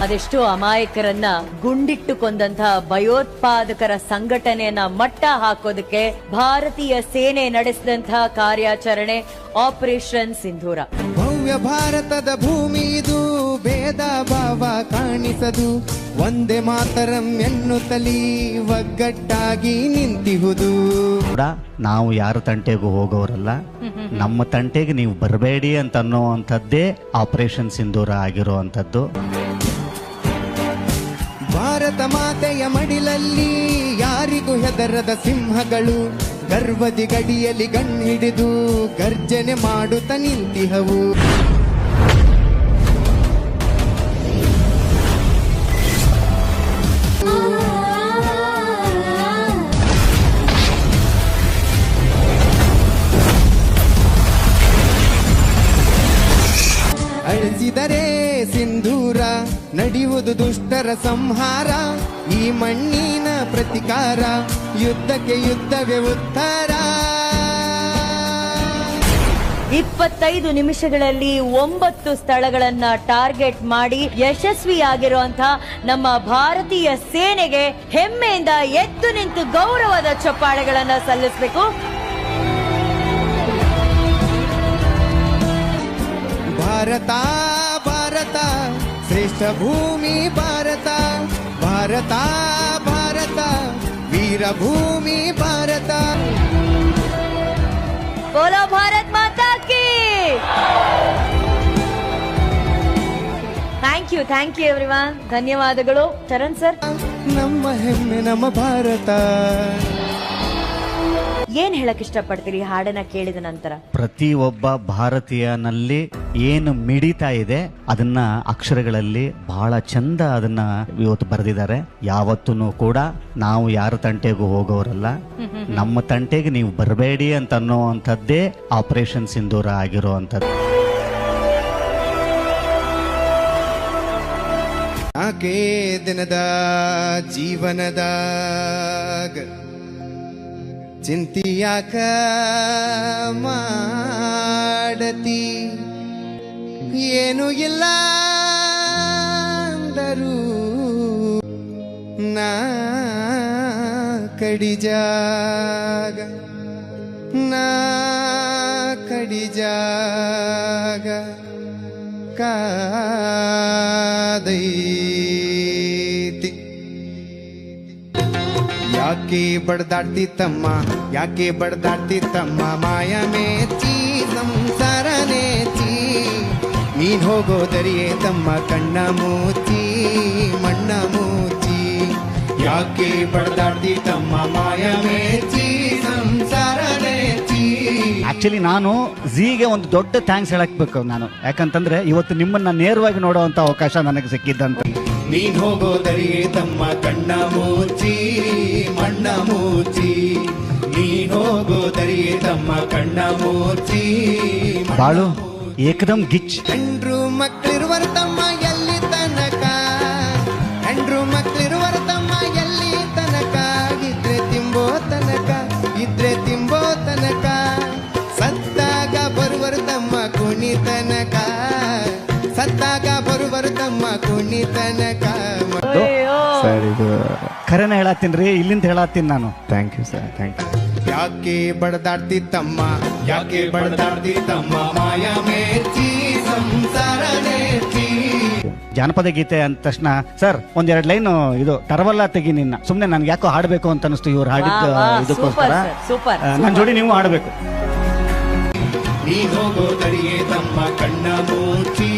ಅದೆಷ್ಟೋ ಅಮಾಯಕರನ್ನ ಗುಂಡಿಟ್ಟು ಕೊಂದಂತಹ ಭಯೋತ್ಪಾದಕರ ಸಂಘಟನೆಯನ್ನ ಮಟ್ಟ ಹಾಕೋದಕ್ಕೆ ಭಾರತೀಯ ಸೇನೆ ನಡೆಸಿದಂತಹ ಕಾರ್ಯಾಚರಣೆ ಆಪರೇಷನ್ ಸಿಂಧೂರ. ಭವ್ಯ ಭಾರತದ ಭೂಮಿ ಭೇದ ಭಾವ ಕಾಣಿಸದು. ಒಂದೇ ಮಾತರಂ ಎನ್ನುತ್ತಲಿ ಒಗ್ಗಟ್ಟಾಗಿ ನಿಂತಿಹುದು. ಕೂಡ ನಾವು ಯಾರ ತಂಟೆಗೂ ಹೋಗೋರಲ್ಲ ನಮ್ಮ ತಂಟೆಗೆ ನೀವು ಬರಬೇಡಿ ಅಂತ ಅನ್ನೋವಂಥದ್ದೇ ಆಪರೇಷನ್ ಸಿಂಧೂರ ಆಗಿರುವಂಥದ್ದು. ಭಾರತ ಮಾತೆಯ ಮಡಿಲಲ್ಲಿ ಯಾರಿಗೂ ಹೆದರದ ಸಿಂಹಗಳು ಗರ್ವದಿ ಗಡಿಯಲ್ಲಿ ಗಣ್ಣಿಡಿದು ಗರ್ಜನೆ ಮಾಡುತ್ತ ನಿಂತಿಹವು. ದುಷ್ಟರ ಸಂಹಾರ ಈ ಮಣ್ಣಿನ ಪ್ರತಿಕಾರ ಯುದ್ಧಕ್ಕೆ ಯುದ್ಧವೇ ಉತ್ತರ. ಇಪ್ಪತ್ತೈದು ನಿಮಿಷಗಳಲ್ಲಿ ಒಂಬತ್ತು ಸ್ಥಳಗಳನ್ನ ಟಾರ್ಗೆಟ್ ಮಾಡಿ ಯಶಸ್ವಿಯಾಗಿರುವಂತಹ ನಮ್ಮ ಭಾರತೀಯ ಸೇನೆಗೆ ಹೆಮ್ಮೆಯಿಂದ ಎದ್ದು ನಿಂತು ಗೌರವದ ಚಪ್ಪಾಳೆಗಳನ್ನ ಸಲ್ಲಿಸಬೇಕು. ಭಾರತ ಭಾರತ. ಶ್ರೇಷ್ಠ ಭೂಮಿ ಭಾರತ ಭಾರತ ಭಾರತ ವೀರಭೂಮಿ ಭಾರತ. ಬೋಲೋ ಭಾರತ್ ಮಾತಾ ಕಿ! Thank you thank you everyone ಧನ್ಯವಾದಗಳು. ಚರಣ್ ಸರ್. ನಮ್ಮ ಹೆಮ್ಮೆ ನಮ್ಮ ಭಾರತ. ಏನ್ ಹೇಳಕ್ ಇಷ್ಟಪಡ್ತೀರಿ ಹಾಡನ್ನ ಕೇಳಿದ ನಂತರ? ಪ್ರತಿ ಒಬ್ಬ ಭಾರತೀಯನಲ್ಲಿ ಏನು ಮಿಡಿತಾ ಇದೆ ಅದನ್ನ ಅಕ್ಷರಗಳಲ್ಲಿ ಬಹಳ ಚಂದ ಅದನ್ನ ಇವತ್ತು ಬರೆದಿದ್ದಾರೆ. ಯಾವತ್ತೂ ಕೂಡ ನಾವು ಯಾರ ತಂಟೆಗೂ ಹೋಗೋರಲ್ಲ. ನಮ್ಮ ತಂಟೆಗೆ ನೀವು ಬರಬೇಡಿ ಅಂತ ಅನ್ನೋವಂಥದ್ದೇ ಆಪರೇಷನ್ ಸಿಂಧೂರ ಆಗಿರುವಂಥದ್ದು. ಆಕೆ ದಿನದ ಜೀವನದ ಚಿಂತಿಯಾಕ ಮಾಡತಿ? ಏನು ಇಲ್ಲ ಅಂದರು ನಾ ಕಡಿಜಾಗ ನಾ ಕಡಿಜಾಗ ಕಾದೈತಿ. ಯಾಕೆ ಬಡ್ದಾಡ್ತಿ ತಮ್ಮ ಯಾಕೆ ಬಡ್ದಾಡ್ತಿ ತಮ್ಮ ಮಾಯ ಮೇಚಿ, ಸಂಸಾರ ನೇಚಿ ನೀನ್ ಹೋಗೋದರಿಯೇ ತಮ್ಮ ಕಣ್ಣ ಮೂಚಿ, ಮಣ್ಣ ಮೂಚಿ. ಯಾಕೆ ಬಡ್ದಾಡ್ತಿ ತಮ್ಮ ಮಾಯ ಮೇಚಿ, ಸಂಸಾರ ನೇಚಿ ಆಕ್ಚುಲಿ ನಾನು ಝೀಗೆ ಒಂದು ದೊಡ್ಡ ಥ್ಯಾಂಕ್ಸ್ ಹೇಳಕ್ಬೇಕು ನಾನು. ಯಾಕಂತಂದ್ರೆ ಇವತ್ತು ನಿಮ್ಮನ್ನ ನೇರವಾಗಿ ನೋಡುವಂತ ಅವಕಾಶ ನನಗೆ ಸಿಕ್ಕಿದ್ದಂತ. ನೀನ್ ಹೋಗೋದರಿಯೇ ತಮ್ಮ ಕಣ್ಣ ಮೂಚಿ ಮಣ್ಣ ಮೂಚಿ ನೀನ್ ಹೋಗೋದರಿಯೇ ತಮ್ಮ ಕಣ್ಣ ಮೂಚಿ ಬಾಳು ಏಕದಮ್ ಗಿಚ್ ಹೆಂಡ್ರು ಮಕ್ಕಳಿರುವರ ಸತ್ತಾಗ ಬರುವರು ತಮ್ಮ ಕುಣಿ ತನಕ ಅಯ್ಯೋ. ಖರೇನ ಹೇಳತ್ತೀನಿ ರೀ ಇಲ್ಲಿಂದ ಹೇಳತ್ತೀನಿ ನಾನು. Thank you sir thank you ಯಾಕೆ ಬಡದಾಡ್ತಿ ತಮ್ಮ ಯಾಕೆ ಬಡದಾಡ್ತಿ ತಮ್ಮ ಮಾಯ ಮೇಚಿ ಸಂಸಾರ ನೇಚಿ ಜಾನಪದ ಗೀತೆ ಅಂದ ತಕ್ಷಣ ಸರ್ ಒಂದೆರಡು ಲೈನ್ ಇದು ತರವಲ್ಲ ತೆಗಿ ನಿನ್ನ. ಸುಮ್ಮನೆ ನನ್ಗೆ ಯಾಕೋ ಹಾಡಬೇಕು ಅಂತ ಅನಿಸ್ತು ಇವ್ರು ಹಾಡಿದ್ದು ಇದಕ್ಕೋಸ್ಕರ ಸೂಪರ್ ಸರ್, ಸೂಪರ್, ನನ್ನ ಜೋಡಿ ನೀವು ಹಾಡಬೇಕು. ನೀ ಹೋಗೋದರಿಯೇ ತಮ್ಮ ಕಣ್ಣ ಮೂಚಿ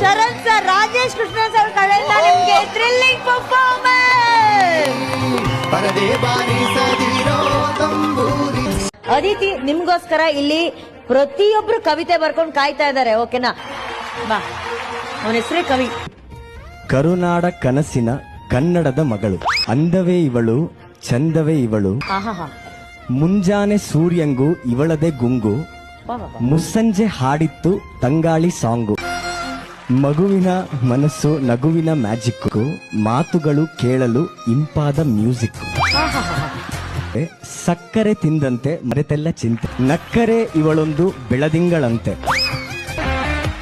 ಶರಣ್ ಸರ್ ರಾಜೇಶ್ ಕೃಷ್ಣ ಸರ್ ಕಡೆಯಿಂದ ನಿಮಗೆ ಥ್ರಿಲ್ಲಿಂಗ್ ಪರ್ಫಾರ್ಮೆನ್ಸ್ ಅದಿತಿ ನಿಮ್ಗೋಸ್ಕರ ಇಲ್ಲಿ ಪ್ರತಿಯೊಬ್ರು ಕವಿತೆ ಬರ್ಕೊಂಡು ಕಾಯ್ತಾ ಇದ್ದಾರೆ ಓಕೆನಾ? ಬಾ. ಅವನ ಹೆಸರೇ ಕವಿ. ಕರುನಾಡ ಕನಸಿನ ಕನ್ನಡದ ಮಗಳು. ಅಂದವೇ ಇವಳು ಚಂದವೇ ಇವಳು. ಮುಂಜಾನೆ ಸೂರ್ಯಂಗು ಇವಳದೆ ಗುಂಗು. ಮುಸ್ಸಂಜೆ ಹಾಡಿತ್ತು ತಂಗಾಳಿ ಸಾಂಗು. ಮಗುವಿನ ಮನಸ್ಸು ನಗುವಿನ ಮ್ಯಾಜಿಕ್ಕು ಮಾತುಗಳು ಕೇಳಲು ಇಂಪಾದ ಮ್ಯೂಸಿಕ್. ಸಕ್ಕರೆ ತಿಂದಂತೆ ಮರೆತೆಲ್ಲ ಚಿಂತೆ. ನಕ್ಕರೆ ಇವಳೊಂದು ಬೆಳದಿಂಗಳಂತೆ.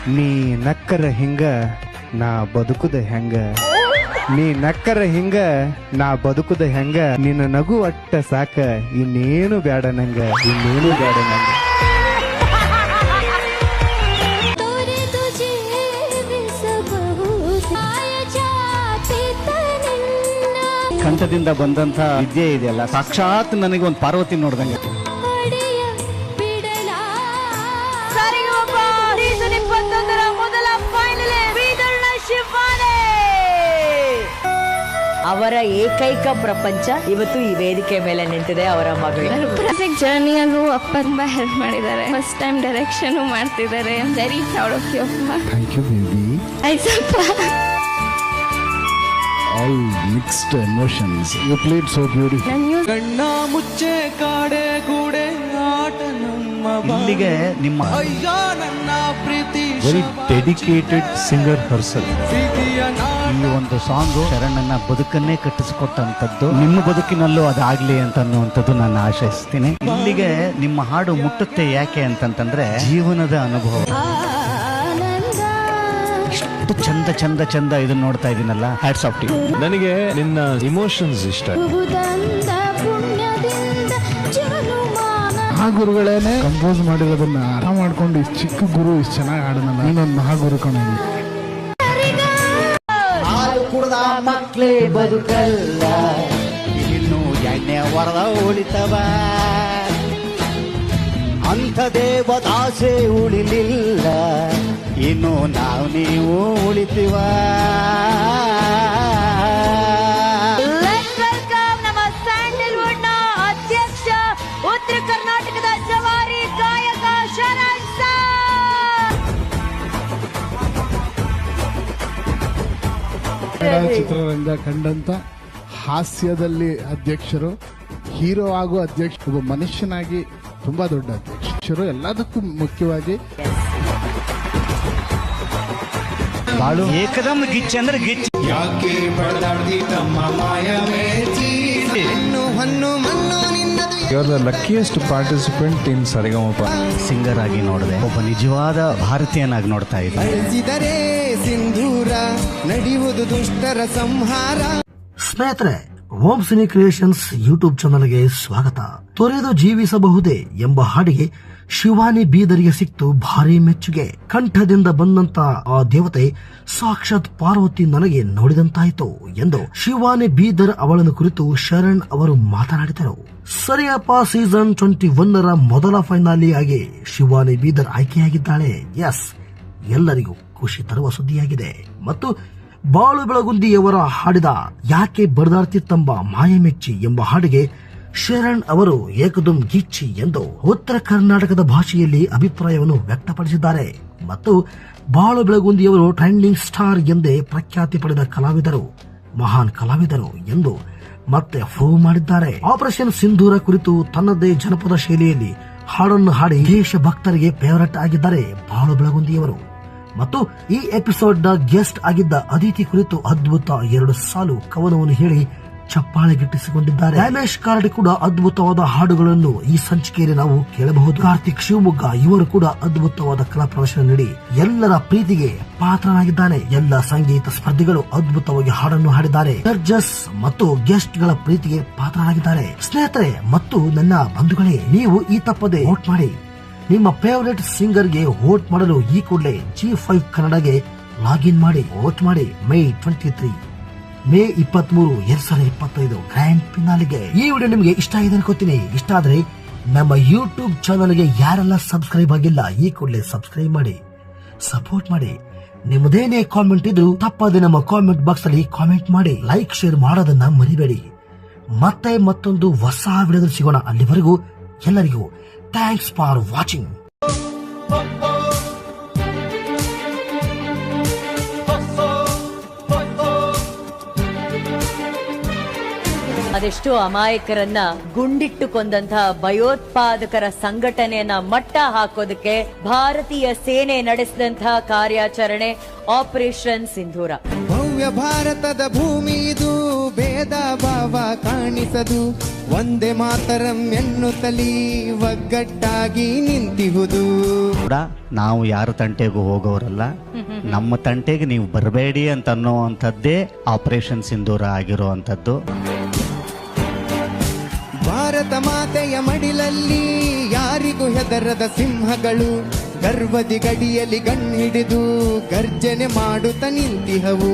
ನೀ ನಕ್ಕರ ಹಿಂಗ ನಾ ಬದುಕುದ ಹೆಂಗ? ನೀ ನಕ್ಕರ ಹಿಂಗ ನಾ ಬದುಕುದ ಹೆಂಗ? ನಿನ್ನ ನಗು ಅಟ್ಟ ಸಾಕ ಇನ್ನೇನು ಬ್ಯಾಡ ನಂಗ? ಇನ್ನೇನು ಬ್ಯಾಡ ನಂಗ? ಕಂಠದಿಂದ ಬಂದಂತ ವಿದ್ಯೆ ಇದೆಯಲ್ಲ? ಸಾಕ್ಷಾತ್ ನನಗೆ ಒಂದು ಪಾರ್ವತಿ ನೋಡ್ದಂಗೆ. ಇಪ್ಪತ್ತೊಂದರ ಮೊದಲ ಅವರ ಏಕೈಕ ಪ್ರಪಂಚ ಇವತ್ತು ಈ ವೇದಿಕೆ ಮೇಲೆ ನಿಂತಿದೆ ಅವರ ಮಗಳು. ಜರ್ನಿಯಲ್ಲೂ ಅಪ್ಪ ತುಂಬಾ ಹೆಲ್ಪ್ ಮಾಡಿದ್ದಾರೆ. ಫಸ್ಟ್ ಟೈಮ್ ಡೈರೆಕ್ಷನ್ ಮಾಡ್ತಿದ್ದಾರೆ. ವೆರಿ ಪ್ರೌಡ್ ಆಫ್ ಯು ಅಪ್ಪ. All mixed emotions you played so beautiful ನನ್ನ ನ್ಯೂಸ್ ಇಲ್ಲಿಗೆ ನಿಮ್ಮ ವೆರಿ ಡೆಡಿಕೇಟೆಡ್ ಸಿಂಗರ್ ಹರ್ಸಲ್ ಈ ಒಂದು ಸಾಂಗ್ ಶರಣನ್ನ ಬದುಕನ್ನೇ ಕಟ್ಟಿಸಿಕೊಟ್ಟಂತದ್ದು ನಿಮ್ಮ ಬದುಕಿನಲ್ಲೂ ಅದಾಗ್ಲಿ ಅಂತ ಅನ್ನುವಂಥದ್ದು ನಾನು ಆಶಯಿಸ್ತೀನಿ ಇಲ್ಲಿಗೆ ನಿಮ್ಮ ಹಾಡು ಮುಟ್ಟುತ್ತೆ ಯಾಕೆ ಅಂತಂತಂದ್ರೆ ಜೀವನದ ಅನುಭವ. ಎಷ್ಟು ಚಂದ ಚಂದ ಚಂದ ಇದನ್ನ ನೋಡ್ತಾ ಇದೀನಲ್ಲ? ಹ್ಯಾಟ್ಸ್ ಆಫ್ ಟು ನನಗೆ ನಿನ್ನ ಇಮೋಷನ್ಸ್ ಇಷ್ಟ. ಮಹಾಗುರುಗಳೇನೆ ಕಂಪೋಸ್ ಮಾಡಿರೋದನ್ನ ಅರ್ಥ ಮಾಡ್ಕೊಂಡು ಇಷ್ಟು ಚಿಕ್ಕ ಗುರು ಇಷ್ಟು ಚೆನ್ನಾಗಿ ಹಾಡನಲ್ಲ ನೀನೊಂದು ಮಹಾಗುರು ಕಣ ಹಾಲು ಕುಡ್ದ ಮಕ್ಳೇ ಬದುಕಲ್ಲ. ಇನ್ನು ಎಣ್ಣೆ ವರದ ಉಳಿತವ. ಅಂಥ ದೇವದಾಸೆ ಉಳಿಲಿಲ್ಲ. ಇನ್ನು ನಾವು ನೀವು ಉಳಿತೀವ? Let's welcome ನಮ್ಮ ಸ್ಯಾಂಡಲ್ವುಡ್ನ ಅಧ್ಯಕ್ಷ ಉತ್ತರ ಕರ್ನಾಟಕದ ಜವಾರಿ ಗಾಯಕ ಶರಣ್ ಸರ್. ಕನ್ನಡ ಚಿತ್ರರಂಗ ಕಂಡಂತ ಹಾಸ್ಯದಲ್ಲಿ ಅಧ್ಯಕ್ಷರು ಹೀರೋ ಆಗೋ ಅಧ್ಯಕ್ಷ ಒಬ್ಬ ಮನುಷ್ಯನಾಗಿ ತುಂಬಾ ದೊಡ್ಡ ಅಧ್ಯಕ್ಷರು ಎಲ್ಲದಕ್ಕೂ ಮುಖ್ಯವಾಗಿ ಬಾಳು. ಏಕದಮ್ ಗಿಚ್ಚಿ ಅಂದ್ರೆ ಗಿಚ್ಚಿ. ಯಾಕೆ ಬಡದಾಡ್ತಿ ತಮ್ಮ ಮಾಯ ಹೆಣ್ಣು ಹಣ್ಣು ಮಣ್ಣು ನಿನ್ನದು you are the luckiest participant in Sarigamapa singer ಆಗಿ ನೋಡಿದೆ. ಒಬ್ಬ ನಿಜವಾದ ಭಾರತೀಯನಾಗಿ ನೋಡ್ತಾ ಇದ್ದಾರೆ ಸಿಂಧೂರ ನಡೆಯುವುದು ದುಷ್ಟರ ಸಂಹಾರ. ಸ್ನೇಹಿತರೆ ಹೋಮ್ ಸಿನಿ ಕ್ರಿಯೇಷನ್ಸ್ ಯೂಟ್ಯೂಬ್ ಚಾನಲ್ಗೆ ಸ್ವಾಗತ. ತೊರೆದು ಜೀವಿಸಬಹುದೇ ಎಂಬ ಹಾಡಿಗೆ ಶಿವಾನಿ ಬೀದರಿಗೆ ಸಿಕ್ತು ಭಾರಿ ಮೆಚ್ಚುಗೆ. ಕಂಠದಿಂದ ಬಂದಂತ ಆ ದೇವತೆ ಸಾಕ್ಷಾತ್ ಪಾರ್ವತಿ ನನಗೆ ನೋಡಿದಂತಾಯಿತು ಎಂದು ಶಿವಾನಿ ಬೀದರ್ ಅವಳನ್ನು ಕುರಿತು ಶರಣ್ ಅವರು ಮಾತನಾಡಿದರು. ಸರಿಯಪ್ಪ ಸೀಸನ್ ಟ್ವೆಂಟಿ ಒನ್ನರ ಮೊದಲ ಫೈನಾಲಿ ಆಗಿ ಶಿವಾನಿ ಬೀದರ್ ಆಯ್ಕೆಯಾಗಿದ್ದಾಳೆ. ಎಸ್ ಎಲ್ಲರಿಗೂ ಖುಷಿ ತರುವ ಸುದ್ದಿಯಾಗಿದೆ. ಮತ್ತು ಬಾಳು ಬೆಳಗುಂದಿಯವರ ಹಾಡಿದ ಯಾಕೆ ಬರದಾರ್ತಿತ್ತಂಬ ಮಾಯಮೆಚ್ಚಿ ಎಂಬ ಹಾಡಿಗೆ ಶರಣ್ ಅವರು ಏಕದುಂ ಗಿಚ್ಚಿ ಎಂದು ಉತ್ತರ ಕರ್ನಾಟಕದ ಭಾಷೆಯಲ್ಲಿ ಅಭಿಪ್ರಾಯವನ್ನು ವ್ಯಕ್ತಪಡಿಸಿದ್ದಾರೆ. ಮತ್ತು ಬಾಳು ಬೆಳಗುಂದಿಯವರು ಟ್ರೆಂಡಿಂಗ್ ಸ್ಟಾರ್ ಎಂದೇ ಪ್ರಖ್ಯಾತಿ ಪಡೆದ ಕಲಾವಿದರು, ಮಹಾನ್ ಕಲಾವಿದರು ಎಂದು ಮತ್ತೆ ಫೋ ಮಾಡಿದ್ದಾರೆ. ಆಪರೇಷನ್ ಸಿಂಧೂರ ಕುರಿತು ತನ್ನದೇ ಜನಪದ ಶೈಲಿಯಲ್ಲಿ ಹಾಡನ್ನು ಹಾಡಿ ದೇಶ ಭಕ್ತರಿಗೆ ಫೇವರೆಟ್ ಆಗಿದ್ದಾರೆ ಬಾಳು ಬೆಳಗುಂದಿಯವರು. ಮತ್ತು ಈ ಎಪಿಸೋಡ್ನ ಗೆಸ್ಟ್ ಆಗಿದ್ದ ಅದಿತಿ ಕುರಿತು ಅದ್ಭುತ ಎರಡು ಸಾಲು ಕವನವನ್ನು ಹೇಳಿ ಚಪ್ಪಾಳೆ ಗಿಟ್ಟಿಸಿಕೊಂಡಿದ್ದಾರೆ. ರಮೇಶ್ ಕಾರ್ಡ್ ಕೂಡ ಅದ್ಭುತವಾದ ಹಾಡುಗಳನ್ನು ಈ ಸಂಚಿಕೆಯಲ್ಲಿ ನಾವು ಕೇಳಬಹುದು. ಕಾರ್ತಿಕ್ ಶಿವಮೊಗ್ಗ ಇವರು ಕೂಡ ಅದ್ಭುತವಾದ ಕಲಾ ಪ್ರದರ್ಶನ ನೀಡಿ ಎಲ್ಲರ ಪ್ರೀತಿಗೆ ಪಾತ್ರನಾಗಿದ್ದಾನೆ ಎಲ್ಲ ಸಂಗೀತ ಸ್ಪರ್ಧಿಗಳು ಅದ್ಭುತವಾಗಿ ಹಾಡನ್ನು ಹಾಡಿದ್ದಾರೆ. ಜಡ್ಜಸ್ ಮತ್ತು ಗೆಸ್ಟ್ಗಳ ಪ್ರೀತಿಗೆ ಪಾತ್ರನಾಗಿದ್ದಾರೆ ಸ್ನೇಹಿತರೆ ಮತ್ತು ನನ್ನ ಬಂಧುಗಳೇ, ನೀವು ಈ ತಪ್ಪದೆ ವೋಟ್ ಮಾಡಿ. ನಿಮ್ಮ ಫೇವರೇಟ್ ಸಿಂಗರ್ಗೆ ವೋಟ್ ಮಾಡಲು ಈ ಕೂಡಲೇ ಜಿ ಫೈವ್ ಕನ್ನಡಗೆ ಲಾಗಿನ್ ಮಾಡಿ ವೋಟ್ ಮಾಡಿ ಮೇ ಟ್ವೆಂಟಿ ತ್ರೀ ಮೇ ಇಪ್ಪತ್ತ್ ಮೂರು ಎರಡ್ ಸಾವಿರದ ಇಪ್ಪತ್ತೈದು ಗ್ರ್ಯಾಂಡ್ ಫಿನಾಲಿಗೆ ಈ ವಿಡಿಯೋ ನಿಮಗೆ ಇಷ್ಟ ಆಗಿದೆ ಅನ್ಕೋತೀನಿ. ಇಷ್ಟ ಆದ್ರೆ ನಮ್ಮ ಯೂಟ್ಯೂಬ್ ಚಾನಲ್ಗೆ ಯಾರೆಲ್ಲ ಸಬ್ಸ್ಕ್ರೈಬ್ ಆಗಿಲ್ಲ, ಈ ಕೂಡಲೇ ಸಬ್ಸ್ಕ್ರೈಬ್ ಮಾಡಿ ಸಪೋರ್ಟ್ ಮಾಡಿ. ನಿಮ್ಮದೇನೇ ಕಾಮೆಂಟ್ ಇದ್ರು ತಪ್ಪದೆ ನಮ್ಮ ಕಾಮೆಂಟ್ ಬಾಕ್ಸ್ ಅಲ್ಲಿ ಕಾಮೆಂಟ್ ಮಾಡಿ ಲೈಕ್ ಶೇರ್ ಮಾಡೋದನ್ನ ಮರಿಬೇಡಿ. ಮತ್ತೆ ಮತ್ತೊಂದು ಹೊಸ ವಿಡಿಯೋದಲ್ಲಿ ಸಿಗೋಣ ಅಲ್ಲಿವರೆಗೂ ಎಲ್ಲರಿಗೂ ಥ್ಯಾಂಕ್ಸ್ ಫಾರ್ ವಾಚಿಂಗ್ ಅದೆಷ್ಟೋ ಅಮಾಯಕರನ್ನ ಗುಂಡಿಟ್ಟು ಕೊಂದಂತಹ ಭಯೋತ್ಪಾದಕರ ಸಂಘಟನೆಯನ್ನ ಮಟ್ಟ ಹಾಕೋದಕ್ಕೆ ಭಾರತೀಯ ಸೇನೆ ನಡೆಸಿದಂತಹ ಕಾರ್ಯಾಚರಣೆ ಆಪರೇಷನ್ ಸಿಂಧೂರ ಭವ್ಯ ಭಾರತದ ಭೂಮಿ ಇದು. ಭೇದ ಭಾವ ಕಾಣಿಸದು. ಒಂದೇ ಮಾತರಂ ಎನ್ನುತ್ತಲಿ ಒಗ್ಗಟ್ಟಾಗಿ ನಿಂತಿಹುದು. ಕೂಡ ನಾವು ಯಾರ ತಂಟೆಗೂ ಹೋಗೋರಲ್ಲ ನಮ್ಮ ತಂಟೆಗೆ ನೀವು ಬರಬೇಡಿ ಅಂತ ಅನ್ನೋವಂಥದ್ದೇ ಆಪರೇಷನ್ ಸಿಂಧೂರ ಆಗಿರುವಂಥದ್ದು. ಭಾರತ ಮಾತೆಯ ಮಡಿಲಲ್ಲಿ ಯಾರಿಗೂ ಹೆದರದ ಸಿಂಹಗಳು ಗರ್ವದಿ ಗಡಿಯಲ್ಲಿ ಗಣ್ಣಿಡಿದು ಗರ್ಜನೆ ಮಾಡುತ್ತ ನಿಂತಿಹವು.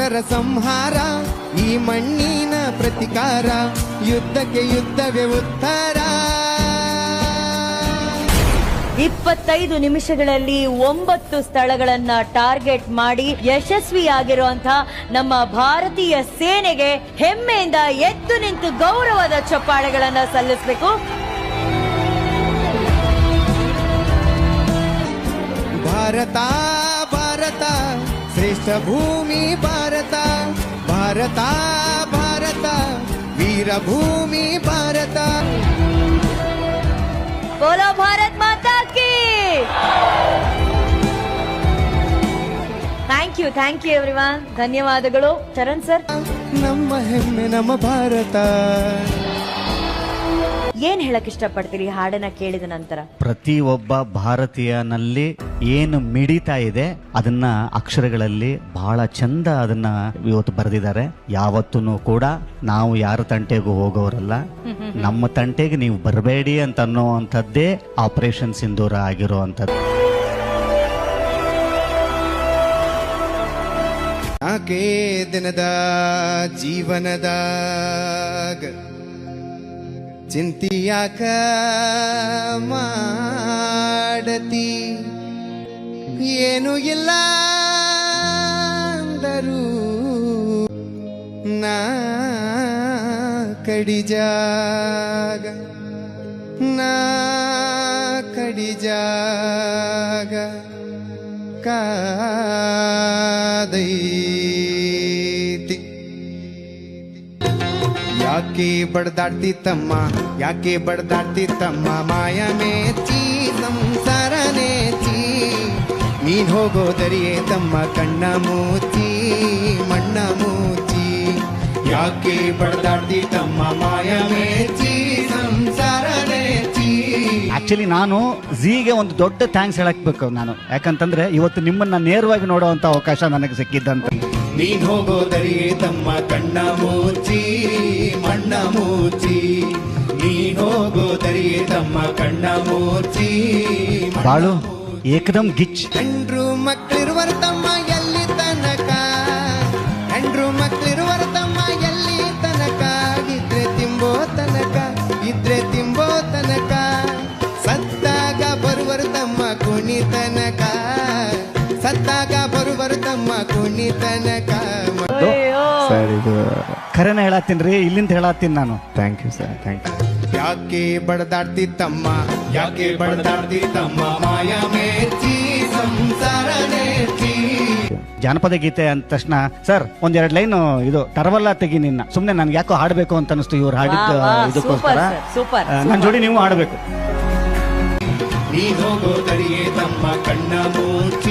ದುಷ್ಟರ ಸಂಹಾರ ಈ ಮಣ್ಣಿನ ಪ್ರತಿಕಾರ ಯುದ್ಧಕ್ಕೆ ಯುದ್ಧವೇ ಉತ್ತರ. ಇಪ್ಪತ್ತೈದು ನಿಮಿಷಗಳಲ್ಲಿ ಒಂಬತ್ತು ಸ್ಥಳಗಳನ್ನ ಟಾರ್ಗೆಟ್ ಮಾಡಿ ಯಶಸ್ವಿಯಾಗಿರುವಂತಹ ನಮ್ಮ ಭಾರತೀಯ ಸೇನೆಗೆ ಹೆಮ್ಮೆಯಿಂದ ಎದ್ದು ನಿಂತು ಗೌರವದ ಚಪ್ಪಾಳೆಗಳನ್ನ ಸಲ್ಲಿಸಬೇಕು. ಭಾರತ ಭಾರತ. ಶ್ರೇಷ್ಠ ಭೂಮಿ ಭಾರತ ಭಾರತ ಭಾರತ ವೀರಭೂಮಿ ಭಾರತ. ಬೋಲೋ ಭಾರತ್ ಮಾತಾ ಕಿ! Thank you thank you everyone ಧನ್ಯವಾದಗಳು. ಚರಣ್ ಸರ್. ನಮ್ಮ ಹೆಮ್ಮೆ ನಮ್ಮ ಭಾರತ. ಏನ್ ಹೇಳಕ್ ಇಷ್ಟಪಡ್ತೀರಿ ಈ ಹಾಡನ್ನ ಕೇಳಿದ ನಂತರ? ಪ್ರತಿಯೊಬ್ಬ ಭಾರತೀಯನಲ್ಲಿ ಏನು ಮಿಡಿತಾ ಇದೆ, ಅದನ್ನ ಅಕ್ಷರಗಳಲ್ಲಿ ಬಹಳ ಚಂದ ಅದನ್ನ ಇವತ್ತು ಬರೆದಿದ್ದಾರೆ. ಯಾವತ್ತೂ ಕೂಡ ನಾವು ಯಾರ ತಂಟೆಗೂ ಹೋಗೋರಲ್ಲ. ನಮ್ಮ ತಂಟೆಗೆ ನೀವು ಬರಬೇಡಿ ಅಂತ ಅನ್ನೋವಂಥದ್ದೇ ಆಪರೇಷನ್ ಸಿಂಧೂರ ಆಗಿರುವಂಥದ್ದು. ಆಕೆ ದಿನದ ಜೀವನದ ಚಿಂತಿಯಾಕ ಮಾಡತಿ? ಏನು ಇಲ್ಲ ಅಂದರು ನಾ ಕಡಿಜಾಗ ನಾ ಕಡಿಜಾಗ ಕಾದೈತಿ. ಯಾಕೆ ಬಡ್ದಾಡ್ತಿ ತಮ್ಮ, ಯಾಕೆ ಬಡ್ದಾಡ್ತಿ ತಮ್ಮ, ಮಾಯ ಮೇ ಚೀ ನೇಚಿ ನೀನ್ ಹೋಗೋದರಿಯೇ ತಮ್ಮ ಕಣ್ಣ ಮೂತಿ ಮಣ್ಣ ಮೂತಿ. ಯಾಕೆ ಬಡದಾಡ್ದಿ ತಮ್ಮ ಮಾಯ ಮೇಚಿ ಸಂಸಾರ ಆಕ್ಚುಲಿ ನಾನು ಝೀಗೆ ಒಂದು ದೊಡ್ಡ ಥ್ಯಾಂಕ್ಸ್ ಹೇಳಕ್ಬೇಕು ನಾನು. ಯಾಕಂತಂದ್ರೆ ಇವತ್ತು ನಿಮ್ಮನ್ನ ನೇರವಾಗಿ ನೋಡುವಂತ ಅವಕಾಶ ನನಗೆ ಸಿಕ್ಕಿದ್ದಂತ. ನೀನ್ ಹೋಗೋದರಿಯೇ ತಮ್ಮ ಕಣ್ಣ ಮೂಚಿ ಮಣ್ಣ ಮೂಚಿ ನೀನ್ ಹೋಗೋದರಿಯೇ ತಮ್ಮ ಕಣ್ಣ ಮೂಚಿ ಬಾಳು ಏಕದಮ್ ಗಿಚ್ ಹೆಂಡ್ರು ಮಕ್ಕಳಿರುವರು ತಮ್ಮ ಎಲ್ಲಿ ತನಕ? ಹೆಂಡ್ರು ಮಕ್ಕಳಿರುವರು ತಮ್ಮ ಎಲ್ಲಿ ತನಕ? ಇದ್ರೆ ತಿಂಬೋ ತನಕ ಇದ್ರೆ ತಿಂಬೋ ತನಕ. ಸತ್ತಾಗ ಬರುವರು ತಮ್ಮ ಕುಣಿ ತನಕ ಸತ್ತಾಗ ಬರುವರು ತಮ್ಮ ಕುಣಿ ತನಕ ಕರೆನ ಸರ್ ಇದು ಖರೇನ ಹೇಳತ್ತೀನಿ ರೀ ಇಲ್ಲಿಂದ ಹೇಳತ್ತೀನಿ ನಾನು. Thank you sir thank you ಯಾಕೆ ಬಡದಾಡ್ತಿ ತಮ್ಮ ಯಾಕೆ ಬಡದಾಡ್ತಿ ತಮ್ಮ ಮಾಯ ಮೇಚಿ ಸಂಸಾರ ನೇಚಿ ಜಾನಪದ ಗೀತೆ ಅಂದ ತಕ್ಷಣ ಸರ್ ಒಂದೆರಡು ಲೈನ್ ಇದು ತರವಲ್ಲ ತೆಗಿ ನಿನ್ನ. ಸುಮ್ನೆ ನನ್ಗೆ ಯಾಕೋ ಹಾಡಬೇಕು ಅಂತ ಅನಿಸ್ತು ಇವ್ರು ಹಾಡಿದ್ದ ಇದಕ್ಕೋಸ್ಕರ. ಸೂಪರ್ ಸರ್, ಸೂಪರ್, ನನ್ನ ಜೋಡಿ ನೀವು ಹಾಡ್ಬೇಕು. ಹೋಗೋ ತಡಿಯೇ ತಮ್ಮ ಕಣ್ಣ ಮೂಚಿ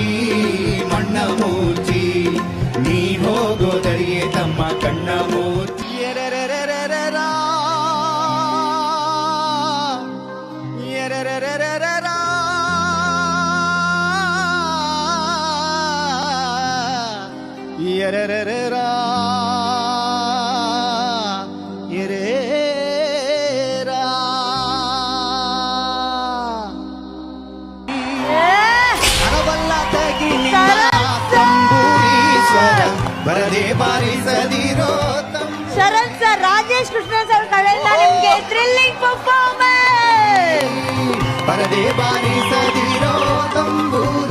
పదే బారి సదిరో తంబూరు